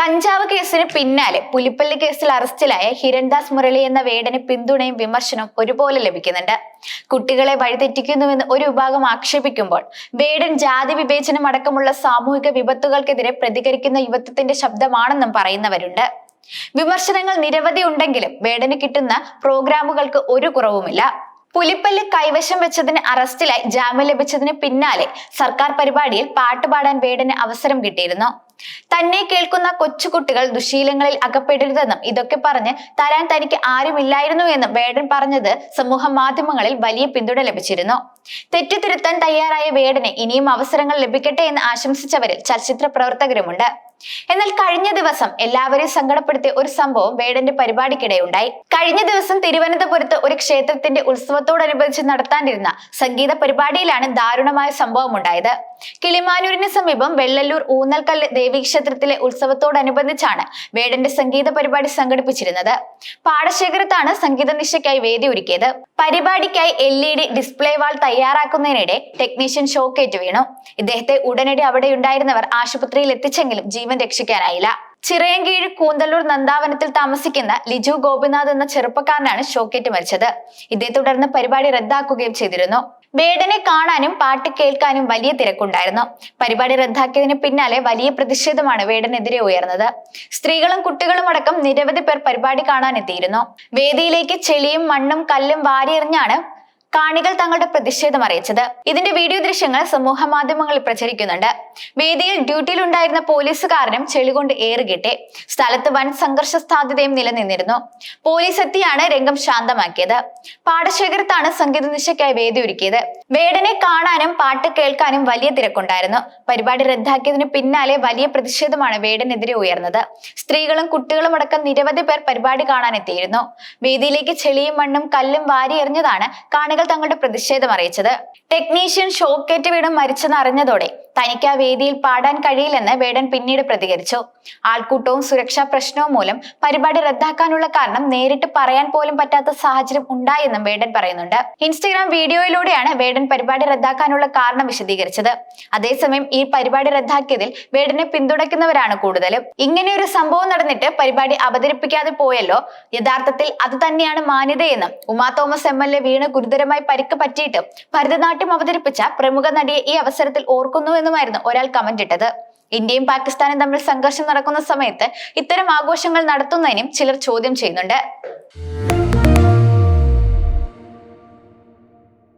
കഞ്ചാവ് കേസിന് പിന്നാലെ പുലിപ്പള്ളി കേസിൽ അറസ്റ്റിലായ ഹിരൺദാസ് മുരളി എന്ന വേടന് പിന്തുണയും വിമർശനവും ഒരുപോലെ ലഭിക്കുന്നുണ്ട്. കുട്ടികളെ വഴിതെറ്റിക്കുന്നുവെന്ന് ഒരു വിഭാഗം ആക്ഷേപിക്കുമ്പോൾ വേടൻ ജാതി വിവേചനം അടക്കമുള്ള സാമൂഹിക വിപത്തുകൾക്കെതിരെ പ്രതികരിക്കുന്ന യുവത്വത്തിന്റെ ശബ്ദമാണെന്നും പറയുന്നവരുണ്ട്. വിമർശനങ്ങൾ നിരവധി ഉണ്ടെങ്കിലും വേടന് കിട്ടുന്ന പ്രോഗ്രാമുകൾക്ക് ഒരു കുറവുമില്ല. പുലിപ്പല്ല് കൈവശം വെച്ചതിന് അറസ്റ്റിലായി ജാമ്യം ലഭിച്ചതിന് പിന്നാലെ സർക്കാർ പരിപാടിയിൽ പാട്ടുപാടാൻ വേടന് അവസരം കിട്ടിയിരുന്നു. തന്നെ കേൾക്കുന്ന കൊച്ചുകുട്ടികൾ ദുശീലങ്ങളിൽ അകപ്പെടരുതെന്നും ഇതൊക്കെ പറഞ്ഞ് തരാൻ തനിക്ക് ആരുമില്ലായിരുന്നു എന്നും വേടൻ പറഞ്ഞത് സമൂഹ മാധ്യമങ്ങളിൽ വലിയ പിന്തുണ ലഭിച്ചിരുന്നു. തെറ്റുതിരുത്താൻ തയ്യാറായ വേടന് ഇനിയും അവസരങ്ങൾ ലഭിക്കട്ടെ എന്ന് ആശംസിച്ചവരിൽ ചലച്ചിത്ര പ്രവർത്തകരുമുണ്ട്. എന്നാൽ കഴിഞ്ഞ ദിവസം എല്ലാവരെയും സങ്കടപ്പെടുത്തിയ ഒരു സംഭവം വേടന്റെ പരിപാടിക്കിടെയുണ്ടായി കഴിഞ്ഞ ദിവസം തിരുവനന്തപുരത്ത് ഒരു ക്ഷേത്രത്തിന്റെ ഉത്സവത്തോടനുബന്ധിച്ച് നടത്താനിരുന്ന സംഗീത പരിപാടിയിലാണ് ദാരുണമായ സംഭവം ഉണ്ടായത്. കിളിമാനൂരിന് സമീപം വെള്ളല്ലൂർ ഊന്നൽക്കല്ല് ദേവീക്ഷേത്രത്തിലെ ഉത്സവത്തോടനുബന്ധിച്ചാണ് വേടന്റെ സംഗീത പരിപാടി സംഘടിപ്പിച്ചിരുന്നത്. പാടശേഖരത്താണ് സംഗീത നിശയ്ക്കായി വേദി ഒരുക്കിയത്. പരിപാടിക്കായി L E D display wall തയ്യാറാക്കുന്നതിനിടെ technician ഷോക്കേറ്റ് വീണു. ഇദ്ദേഹത്തെ ഉടനടി അവിടെ ഉണ്ടായിരുന്നവർ ആശുപത്രിയിൽ എത്തിച്ചെങ്കിലും ജീവൻ രക്ഷിക്കാനായില്ല. ചിറയൻകീഴ് കൂന്തല്ലൂർ നന്ദാവനത്തിൽ താമസിക്കുന്ന ലിജു ഗോപിനാഥ് എന്ന ചെറുപ്പക്കാരനാണ് ഷോക്കേറ്റ് മരിച്ചത്. ഇതേ തുടർന്ന് പരിപാടി റദ്ദാക്കുകയും ചെയ്തിരുന്നു. വേടനെ കാണാനും പാട്ട് കേൾക്കാനും വലിയ തിരക്കുണ്ടായിരുന്നു. പരിപാടി റദ്ദാക്കിയതിന് പിന്നാലെ വലിയ പ്രതിഷേധമാണ് വേടനെതിരെ ഉയർന്നത്. സ്ത്രീകളും കുട്ടികളും അടക്കം നിരവധി പേർ പരിപാടി കാണാനെത്തിയിരുന്നു. വേദിയിലേക്ക് ചെളിയും മണ്ണും കല്ലും വാരിയെറിഞ്ഞാണ് കാണികൾ തങ്ങളുടെ പ്രതിഷേധം അറിയിച്ചത്. ഇതിന്റെ വീഡിയോ ദൃശ്യങ്ങൾ സമൂഹ മാധ്യമങ്ങളിൽ പ്രചരിക്കുന്നുണ്ട്. വേദിയിൽ ഡ്യൂട്ടിയിലുണ്ടായിരുന്ന പോലീസുകാരനും ചെളികൊണ്ട് ഏറുകിട്ടെ സ്ഥലത്ത് വൻ സംഘർഷ സാധ്യതയും നിലനിന്നിരുന്നു. പോലീസ് എത്തിയാണ് രംഗം ശാന്തമാക്കിയത്. പാടശേഖരത്താണ് സംഗീത നിശയ്ക്കായി വേദി ഒരുക്കിയത്. വേടനെ കാണാനും പാട്ട് കേൾക്കാനും വലിയ തിരക്കുണ്ടായിരുന്നു. പരിപാടി റദ്ദാക്കിയതിന് പിന്നാലെ വലിയ പ്രതിഷേധമാണ് വേടനെതിരെ ഉയർന്നത്. സ്ത്രീകളും കുട്ടികളും അടക്കം നിരവധി പേർ പരിപാടി കാണാനെത്തിയിരുന്നു. വേദിയിലേക്ക് ചെളിയും മണ്ണും കല്ലും വാരി എറിഞ്ഞതാണ് തങ്ങളുടെ പ്രതിഷേധം അറിയിച്ചത്. ടെക്നീഷ്യൻ ഷോക്കേറ്റ് വീണ് മരിച്ചെന്ന് അറിഞ്ഞതോടെ തനിക്ക് ആ വേദിയിൽ പാടാൻ കഴിയില്ലെന്ന് വേടൻ പിന്നീട് പ്രതികരിച്ചു. ആൾക്കൂട്ടവും സുരക്ഷാ പ്രശ്നവും മൂലം പരിപാടി റദ്ദാക്കാനുള്ള കാരണം നേരിട്ട് പറയാൻ പോലും പറ്റാത്ത സാഹചര്യം ഉണ്ടായെന്നും വേടൻ പറയുന്നുണ്ട്. ഇൻസ്റ്റഗ്രാം വീഡിയോയിലൂടെയാണ് വേടൻ പരിപാടി റദ്ദാക്കാനുള്ള കാരണം വിശദീകരിച്ചത്. അതേസമയം ഈ പരിപാടി റദ്ദാക്കിയതിൽ വേടനെ പിന്തുണയ്ക്കുന്നവരാണ് കൂടുതലും. ഇങ്ങനെ ഒരു സംഭവം നടന്നിട്ട് പരിപാടി അവതരിപ്പിക്കാതെ പോയല്ലോ. യഥാർത്ഥത്തിൽ അത് തന്നെയാണ് മാന്യതയെന്നും Uma Thomas M L A വീണ് ഗുരുതരമായി പരിക്ക് പറ്റിയിട്ടും ഭരതനാട്യം അവതരിപ്പിച്ച പ്രമുഖ നടിയെ ഈ അവസരത്തിൽ ഓർക്കുന്നുവെന്നുമായിരുന്നു ഒരാൾ കമന്റ് ഇട്ടത്. ഇന്ത്യയും പാകിസ്ഥാനും തമ്മിൽ സംഘർഷം നടക്കുന്ന സമയത്ത് ഇത്തരം ആഘോഷങ്ങൾ നടത്തുന്നതിനും ചിലർ ചോദ്യം ചെയ്യുന്നുണ്ട്.